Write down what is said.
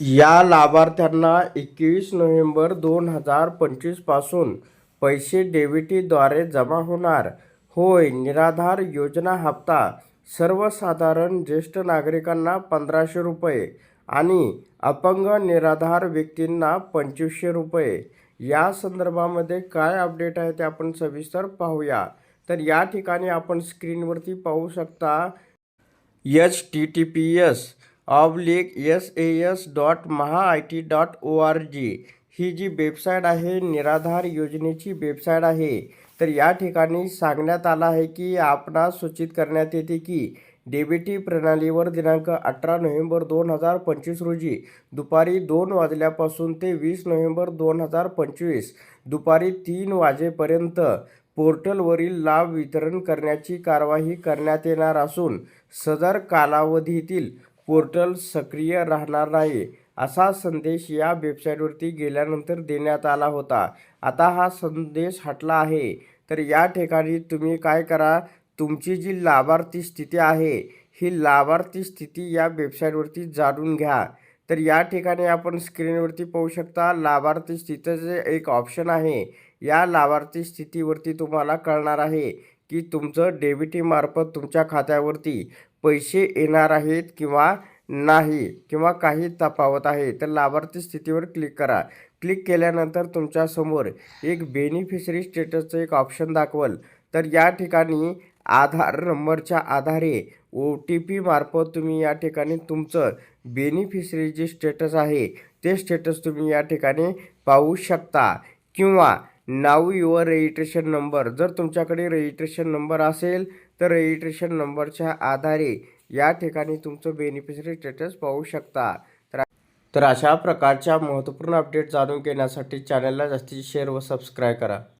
या लाभार्थ्यांना एकवीस नोव्हेंबर दोन हजार पंचवीसपासून पैसे डेबिटीद्वारे जमा होणार. होय निराधार योजना हप्ता सर्वसाधारण ज्येष्ठ नागरिकांना पंधराशे रुपये आणि अपंग निराधार व्यक्तींना पंचवीसशे रुपये. या संदर्भामध्ये काय अपडेट आहे ते आपण सविस्तर पाहूया. तर या ठिकाणी आपण स्क्रीनवरती पाहू शकता H T T P S oblique S A S dot Maha I T dot O R G ही जी वेबसाईट आहे निराधार योजनेची वेबसाईट आहे. तर या ठिकाणी सांगण्यात आलं आहे की आपणास सूचित करण्यात येते की डेबिटी प्रणालीवर दिनांक अठरा नोव्हेंबर दोन हजार पंचवीस रोजी दुपारी दोन वाजल्यापासून ते वीस नोव्हेंबर दोन हजार पंचवीस दुपारी तीन वाजेपर्यंत पोर्टलवरील लाभ वितरण करण्याची कारवाई करण्यात येणार असून सदर कालावधीतील पोर्टल सक्रिय राहणार नाही असा संदेश या वेबसाईटवरती गेल्यानंतर देण्यात आला होता. आता हा संदेश हटला आहे. तर या ठिकाणी तुम्ही काय करा तुमची जी लाभार्थी स्थिती आहे ही लाभार्थी स्थिती या वेबसाईटवरती जाणून घ्या. तर या ठिकाणी आपण स्क्रीनवरती पाहू शकता लाभार्थी स्थितीचे एक ऑप्शन आहे. या लाभार्थी स्थितीवरती तुम्हाला कळणार आहे की तुमचं डेबिटीमार्फत तुमच्या खात्यावरती पैसे येणार आहेत किंवा नाही किंवा काही तफावत आहे तर लाभार्थी स्थितीवर क्लिक करा. क्लिक केल्यानंतर तुमच्यासमोर एक बेनिफिशरी स्टेटसचं एक ऑप्शन दाखवल. तर या ठिकाणी आधार नंबरच्या आधारे ओ टी पी मार्फत तुम्ही या ठिकाणी तुमचं बेनिफिशरी जे स्टेटस आहे ते स्टेटस तुम्ही या ठिकाणी पाहू शकता. किंवा नाव युअर रजिस्ट्रेशन नंबर जर तुमच्याकडे रजिस्ट्रेशन नंबर असेल तर रजिस्ट्रेशन नंबरच्या आधारे या ठिकाणी तुमचं बेनिफिशरी स्टेटस पाहू शकता. तर अशा प्रकारच्या महत्त्वपूर्ण अपडेट जाणून घेण्यासाठी चॅनलला जास्तीत शेअर व सबस्क्राईब करा.